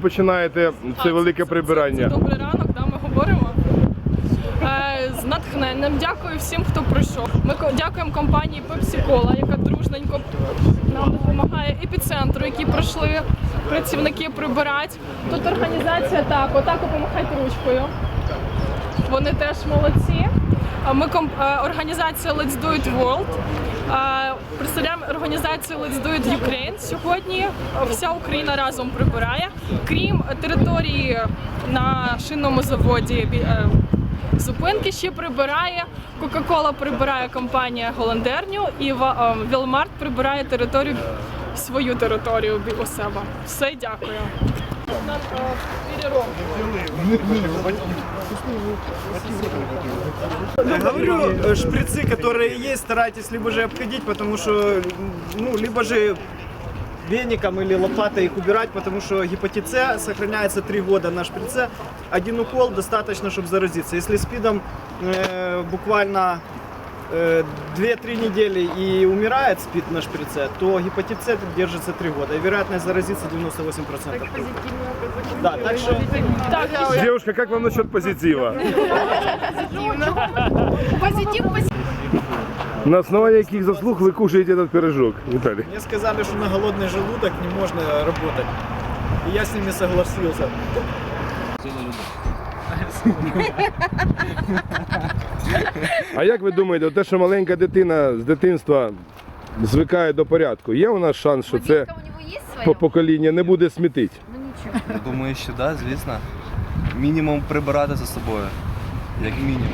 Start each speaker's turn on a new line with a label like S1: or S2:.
S1: починаєте це велике прибирання?
S2: Добрий ранок, да, ми говоримо. Е, з натхненням дякую всім, хто прийшов. Ми дякуємо компанії Pepsi Cola, яка дружненько нам допомагає епіцентру, які прийшли працівники прибирати. Тут організація так, отак помахайте ручкою. Вони теж молодці. Ми комп- е, організація Let's Do It World. Представляємо організацію Let's Do It Ukraine. Сьогодні вся Україна разом прибирає, крім території на шинному заводі. е, Зупинки ще прибирає. Кока-кола прибирає компанія Голландерню і Ва- е, Вілмарт прибирає територію свою територію у себе. Все, дякую. Нам, е, перероб.
S3: Я говорю, э, шприцы, которые есть, старайтесь либо же обходить, потому что, ну, либо же веником или лопатой их убирать, потому что гепатит С сохраняется 3 года на шприце. Один укол достаточно, чтобы заразиться. Если спидом э, буквально э, 2-3 недели и умирает спид на шприце, то гепатит С держится 3 года. И вероятность заразиться 98%. Да, так что...
S2: Так,
S1: Девушка, как вам насчет позитива? На основании каких заслуг вы кушаете этот пирожок, Виталий?
S3: Мне сказали, что на голодный желудок не можно работать. И я с ними согласился.
S1: А як ви думаєте, те, що маленька дитина з дитинства звикає до порядку, є у нас шанс, що це
S4: Водичка у него есть своя?
S1: по- покоління не буде смітити?
S4: Ну ничего.
S5: Думаю, що да, звісно. Мінімум прибирати за собою. Як мінімум.